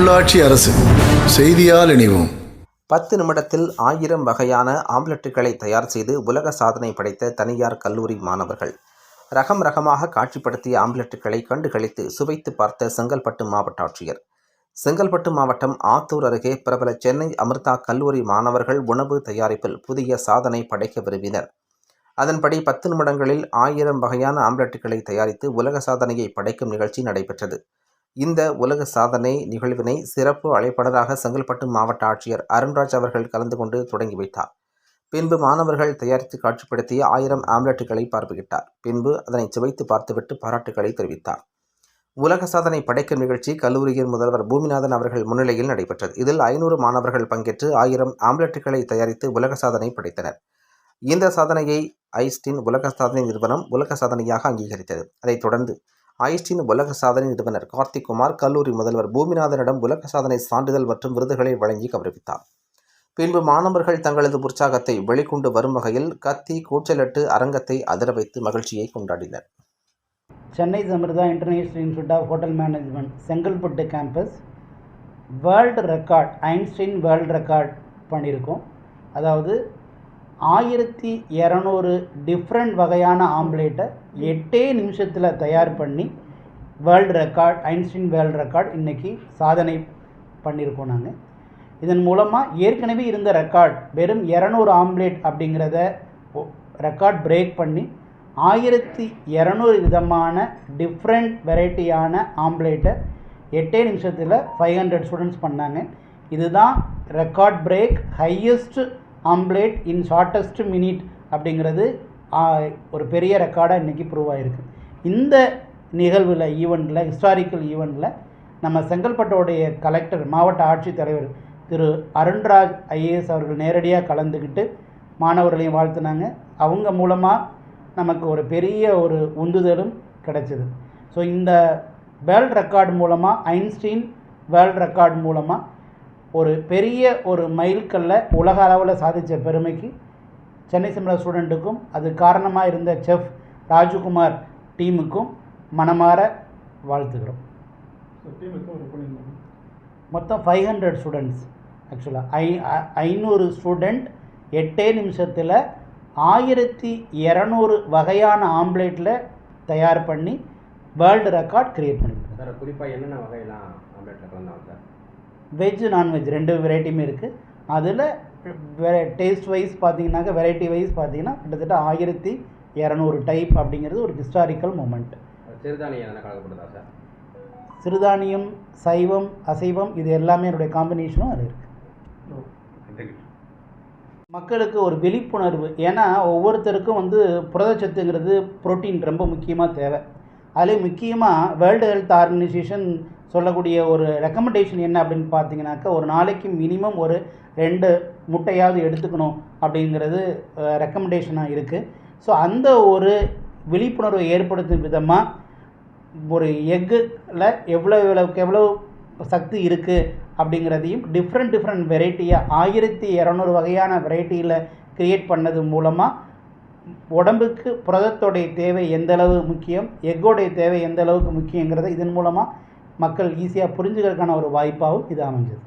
உள்ளாட்சி அரசு செய்தியால் இணைவோம். பத்து நிமிடத்தில் ஆயிரம் வகையான ஆம்லெட்டுகளை தயார் செய்து உலக சாதனை படைத்த தனியார் கல்லூரி மாணவர்கள். ரகம் ரகமாக காட்சிப்படுத்திய ஆம்லெட்டுகளை கண்டுகளித்து சுவைத்து பார்த்த செங்கல்பட்டு மாவட்ட ஆட்சியர். செங்கல்பட்டு மாவட்டம் ஆத்தூர் அருகே பிரபல சென்னை அமிர்தா கல்லூரி மாணவர்கள் உணவு தயாரிப்பில் புதிய சாதனை படைக்க விரும்பினர். அதன்படி பத்து நிமிடங்களில் ஆயிரம் வகையான ஆம்லெட்டுகளை தயாரித்து உலக சாதனையை படைக்கும் நிகழ்ச்சி நடைபெற்றது. இந்த உலக சாதனை நிகழ்வினை சிறப்பு அழைப்பாளராக செங்கல்பட்டு மாவட்ட ஆட்சியர் அருண்ராஜ் அவர்கள் கலந்து கொண்டு தொடங்கி வைத்தார். பின்பு மாணவர்கள் தயாரித்து காட்சிப்படுத்திய ஆயிரம் ஆம்லெட்டுகளை பார்வையிட்டார். பின்பு அதனை சுவைத்து பார்த்துவிட்டு பாராட்டுகளை தெரிவித்தார். உலக சாதனை படைக்கும் நிகழ்ச்சி கல்லூரியின் முதல்வர் பூமிநாதன் அவர்கள் முன்னிலையில் நடைபெற்றது. இதில் ஐநூறு மாணவர்கள் பங்கேற்று ஆயிரம் ஆம்லெட்டுகளை தயாரித்து உலக சாதனை படைத்தனர். இந்த சாதனையை ஐஸ்டின் உலக சாதனை நிறுவனம் உலக சாதனையாக அங்கீகரித்தது. அதைத் தொடர்ந்து ஐஸ்டின் உலக சாதனை நிறுவனர் கார்த்திக் குமார் கல்லூரி முதல்வர் பூமிநாதனிடம் உலக சாதனை சான்றிதழ் மற்றும் விருதுகளை வழங்கி கௌரவித்தார். பின்பு மாணவர்கள் தங்களது உற்சாகத்தை வெளிக்கொண்டு வரும் வகையில் கத்தி கூச்சலிட்டு அரங்கத்தை அதிர வைத்து மகிழ்ச்சியை கொண்டாடினர். Chennai Samirtha international institute of hotel management Chengalpattu campus world record Einstein world record பண்ணியிருக்கோம். அதாவது ஆயிரத்தி இரநூறு டிஃப்ரெண்ட் வகையான ஆம்லேட்டை எட்டே நிமிஷத்தில் தயார் பண்ணி world record Einstein world record இன்றைக்கி சாதனை பண்ணியிருக்கோம் நாங்கள் இதன் மூலமாக ஏற்கனவே இருந்த ரெக்கார்ட் வெறும் இரநூறு ஆம்லேட் அப்படிங்கிறத ரெக்கார்ட் பிரேக் பண்ணி ஆயிரத்தி இரநூறு விதமான டிஃப்ரெண்ட் வெரைட்டியான ஆம்லேட்டை எட்டே நிமிஷத்தில் ஃபைவ் ஹண்ட்ரட் ஸ்டூடெண்ட்ஸ் பண்ணாங்க. இதுதான் record break highest omelette in shortest minute அப்படிங்கிறது ஒரு பெரிய ரெக்கார்டாக இன்றைக்கி ப்ரூவ் ஆகிருக்கு இந்த நிகழ்வில் ஈவெண்ட்டில் ஹிஸ்டாரிக்கல் ஈவெண்ட்டில் நம்ம செங்கல்பட்டோடைய கலெக்டர் மாவட்ட ஆட்சித்தலைவர் திரு அருண்ராஜ் ஐஏஎஸ் அவர்கள் நேரடியாக கலந்துக்கிட்டு மாணவர்களையும் வாழ்த்துனாங்க. அவங்க மூலமாக நமக்கு ஒரு பெரிய ஒரு உந்துதலும் கிடைச்சிது. ஸோ இந்த வேர்ல்ட் ரெக்கார்ட் மூலமாக ஐன்ஸ்டீன் வேர்ல்ட் ரெக்கார்ட் மூலமாக ஒரு பெரிய ஒரு மைல்கல்லை உலக அளவில் சாதித்த பெருமைக்கு சென்னை சிம்ரா ஸ்டூடெண்ட்டுக்கும் அது காரணமாக இருந்த செஃப் ராஜகுமார் டீமுக்கும் மனமார வாழ்த்துக்கிறோம் மொத்தம் ஃபைவ் ஹண்ட்ரட் ஸ்டூடெண்ட்ஸ் ஆக்சுவலாக ஐ ஐ- ஐநூறு ஸ்டூடெண்ட் எட்டே நிமிஷத்தில் ஆயிரத்தி இரநூறு வகையான ஆம்லேட்டில் தயார் பண்ணி வேர்ல்டு ரெக்கார்ட் கிரியேட் பண்ணியிருக்காங்க. சார் குறிப்பாக என்னென்ன வகையெல்லாம் ஆம்லெட்டில் கலந்தாங்க சார்? வெஜ் நான்வெஜ் ரெண்டு வெரைட்டியுமே இருக்குது அதில் வெ டேஸ்ட் வைஸ் பார்த்தீங்கன்னாக்க வெரைட்டி வைஸ் பார்த்தீங்கன்னா கிட்டத்தட்ட ஆயிரத்தி இரநூறு டைப் அப்படிங்கிறது ஒரு ஹிஸ்டாரிக்கல் மூமெண்ட் சிறுதானியம் சிறுதானியம் சைவம் அசைவம் இது எல்லாமே என்னுடைய காம்பினேஷனும் அது இருக்குது மக்களுக்கு ஒரு விழிப்புணர்வு. ஏன்னா ஒவ்வொருத்தருக்கும் வந்து புரதச்சத்துங்கிறது புரோட்டீன் ரொம்ப முக்கியமாக தேவை. அதுலேயும் முக்கியமாக வேர்ல்டு ஹெல்த் ஆர்கனைசேஷன் சொல்லக்கூடிய ஒரு ரெக்கமெண்டேஷன் என்ன அப்படின்னு பார்த்தீங்கன்னாக்கா ஒரு நாளைக்கு மினிமம் ஒரு ரெண்டு முட்டையாவது எடுத்துக்கணும் அப்படிங்கிறது ரெக்கமெண்டேஷனாக இருக்குது ஸோ அந்த ஒரு விழிப்புணர்வை ஏற்படுத்தும் விதமாக ஒரு எக்குல எவ்வளோ எவ்வளோக்கு எவ்வளோ சக்தி இருக்குது அப்படிங்கிறதையும் டிஃப்ரெண்ட் டிஃப்ரெண்ட் வெரைட்டியாக ஆயிரத்தி இரநூறு வகையான வெரைட்டியில் க்ரியேட் பண்ணது மூலமாக உடம்புக்கு புரதத்தோடைய தேவை எந்தளவு முக்கியம் எக்கோடைய தேவை எந்த அளவுக்கு முக்கியங்கிறத இதன் மூலமாக மக்கள் ஈஸியாக புரிஞ்சுக்கிறதுக்கான ஒரு வாய்ப்பாகவும் இது அமைஞ்சது.